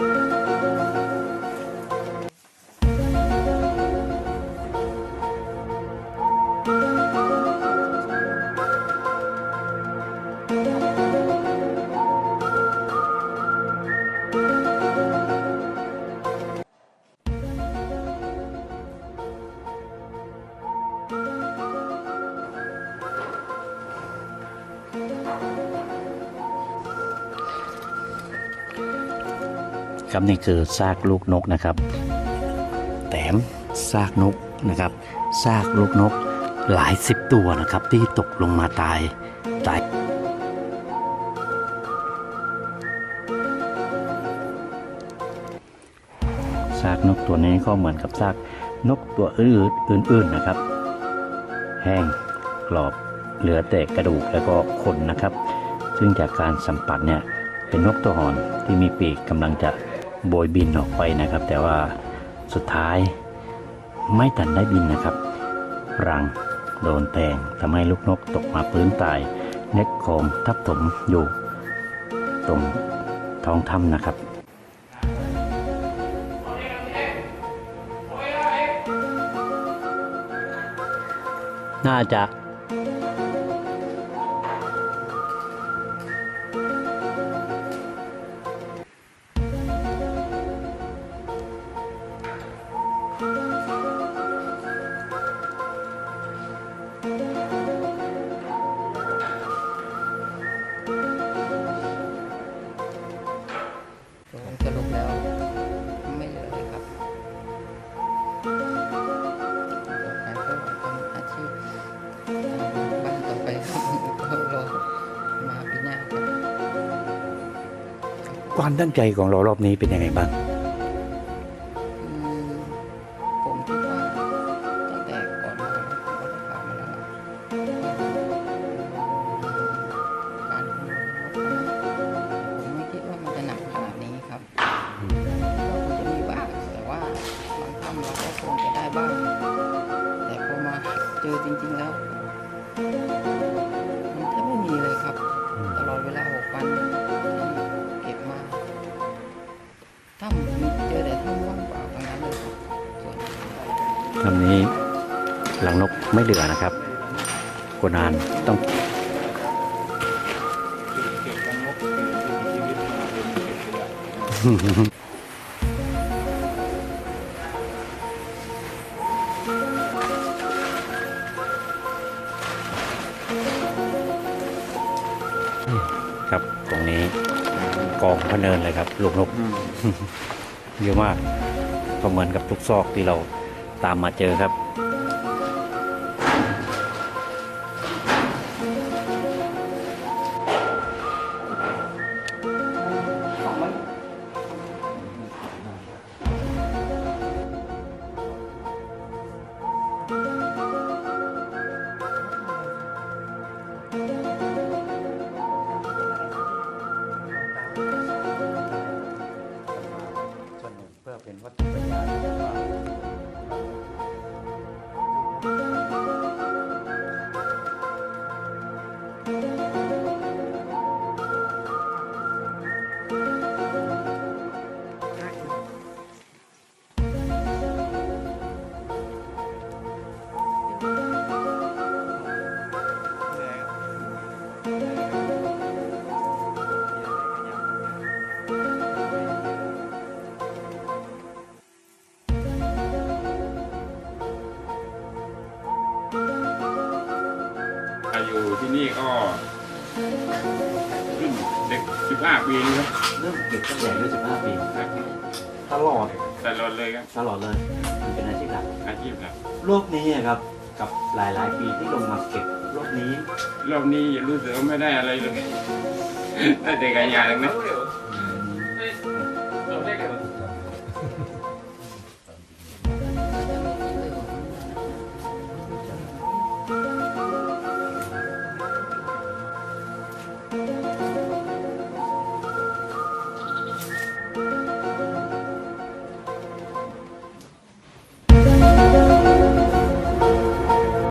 Müzik ครับนี่คือซากลูกนกนะครับ แถมซากนกนะครับซากลูกนกหลายสิบตัวนะครับ ที่ตกลงมาตายตายซากนกตัวนี้ก็เหมือนกับซากนกตัวอื่นๆนะครับ แห้งกรอบเหลือแต่กระดูกแล้วก็ขนนะครับ ซึ่งจากการสัมผัสเนี่ยเป็นนกตัวอ่อนที่มีปีกกำลังจะ โบยบินออกไปนะครับ แต่ว่าสุดท้ายไม่ทันได้บินนะครับ รังโดนแทงทำให้ลูกนกตกมาพื้นตาย เน็กโคมทับถมอยู่ ตรงท้องถ้ำนะครับน่าจะ ความตั้งใจของเรารอบนี้เป็นยังไงบ้างอืมผมคิดว่าตั้งแต่ก่อนมาผมก็ได้ข่าวมาแล้วล่ะการขโมยรถผมไม่คิดว่ามันจะหนักขนาดนี้ครับก็คงจะมีบ้างแต่ว่าบางครั้งเราก็คงจะได้บ้าง แต่พอมาเจอจริงๆ นกไม่เหลือนะครับกนานต้องครับตรงนี้กองพะเนินเลยครับลูกนกเยอะมากก็เหมือนกับทุกซอกที่เราตามมาเจอครับ เด็ก15ปีนะครับเริ่มเก็บตั้งแต่อายุ15ปีครับตลอดตลอดเลยครับตลอดเลยมันเป็นอาชีพหลักอาชีพหลักโลกนี้อะครับกับหลายๆปีที่ลงมาเก็บโลกนี้ รอบนี้อย่ารู้สึกว่าไม่ได้อะไรเลย ได้แต่กายาทั้งนั้น